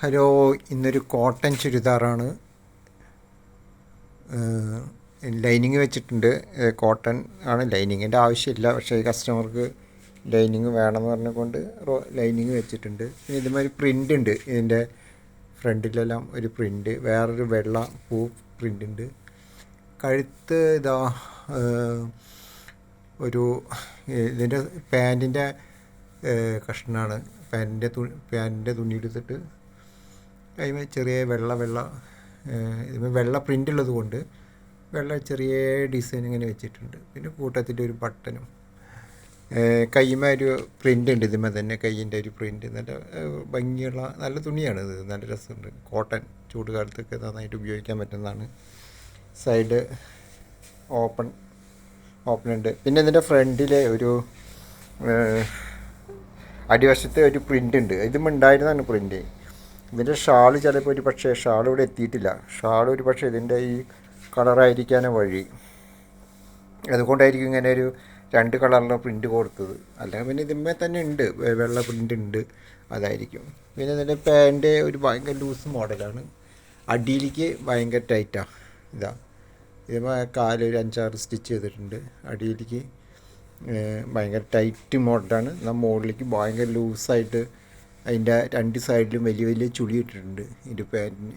Hello ഇന്നൊരു cotton ചുരിദാറാണ്. Lining വെച്ചിട്ടുണ്ട്. കോട്ടൺ ആണ് ലൈനിങ്ങിന്റെ ആവശ്യമില്ല. പക്ഷേ കസ്റ്റമർക്ക് ലൈനിങ് വേണമെന്ന് പറഞ്ഞുകൊണ്ട് ലൈനിങ് വെച്ചിട്ടുണ്ട്. പിന്നെ ഇതുമാതിരി പ്രിന്റ് ഉണ്ട്. ഇതിന്റെ ഫ്രണ്ടിലെല്ലാം ഒരു പ്രിന്റ് വേറൊരു വെള്ള പൂ പ്രിന്റ് ഉണ്ട്. കഴുത്ത് ഇതാ ഒരു ഇതിന്റെ പാന്റിന്റെ കഷ്ണാണ്. പാന്റിന്റെ തുണി പാന്റിന്റെ തുണി എടുത്തിട്ട് അതിന് ചെറിയ വെള്ള വെള്ള ഇതിന് വെള്ള പ്രിന്റ് ഉള്ളത് കൊണ്ട് വെള്ള ചെറിയ ഡിസൈൻ ഇങ്ങനെ വെച്ചിട്ടുണ്ട്. പിന്നെ കൂട്ടത്തിന്റെ ഒരു ബട്ടനും കൈമ ഒരു പ്രിന്റ് ഉണ്ട് ഇതിന്മേൽ തന്നെ കൈയിന്റെ ഒരു പ്രിന്റ് നല്ല ഭംഗിയുള്ള നല്ല തുണിയാണ് ഇത്. നല്ല രസമുണ്ട്. കോട്ടൺ ചൂട് കാലത്തൊക്കെ നന്നായിട്ട് ഉപയോഗിക്കാൻ പറ്റുന്നതാണ്. സൈഡ് ഓപ്പൺ ഓപ്പൺ ഉണ്ട്. പിന്നെ ഇതിന്റെ ഫ്രണ്ടിലെ ഒരു അടിവശത്തെ ഒരു പ്രിന്റ് ഉണ്ട്. ഇതും ഉണ്ടായിരുന്നതാണ് പ്രിന്റ് ഇതിന്റെ ഷാൾ ചിലപ്പോൾ ഒരു പക്ഷേ ഷാൾ ഇവിടെ എത്തിയിട്ടില്ല. ഷാൾ ഒരു പക്ഷേ ഇതിന്റെ ഈ കളറായിരിക്കാനും വഴി. അതുകൊണ്ടായിരിക്കും ഇങ്ങനെ ഒരു രണ്ട് കളറിലെ പ്രിന്റ് കൊടുത്തത്. അല്ലെങ്കിൽ പിന്നെ ഇതിന്മേ തന്നെ ഉണ്ട്. വെള്ള പ്രിന്റ് ഉണ്ട്. അതായിരിക്കും. പിന്നെ ഇതിന്റെ പാന്റ് ഒരു ഭയങ്കര ലൂസ് മോഡലാണ് അടിയിലേക്ക് ഭയങ്കര ടൈറ്റാണ് ഇതാ. ഇതിന്മേ കാൽ ഒരു അഞ്ചാറ് സ്റ്റിച്ച് ചെയ്തിട്ടുണ്ട്. അടിയിലേക്ക് ഭയങ്കര ടൈറ്റ് മോഡലാണ് എന്നാൽ മുകളിലേക്ക് ഭയങ്കര ലൂസായിട്ട് അതിന്റെ രണ്ട് സൈഡിലും വലിയ വലിയ ചുളി ഇട്ടിട്ടുണ്ട് ഇതിന്റെ പാന്റിന്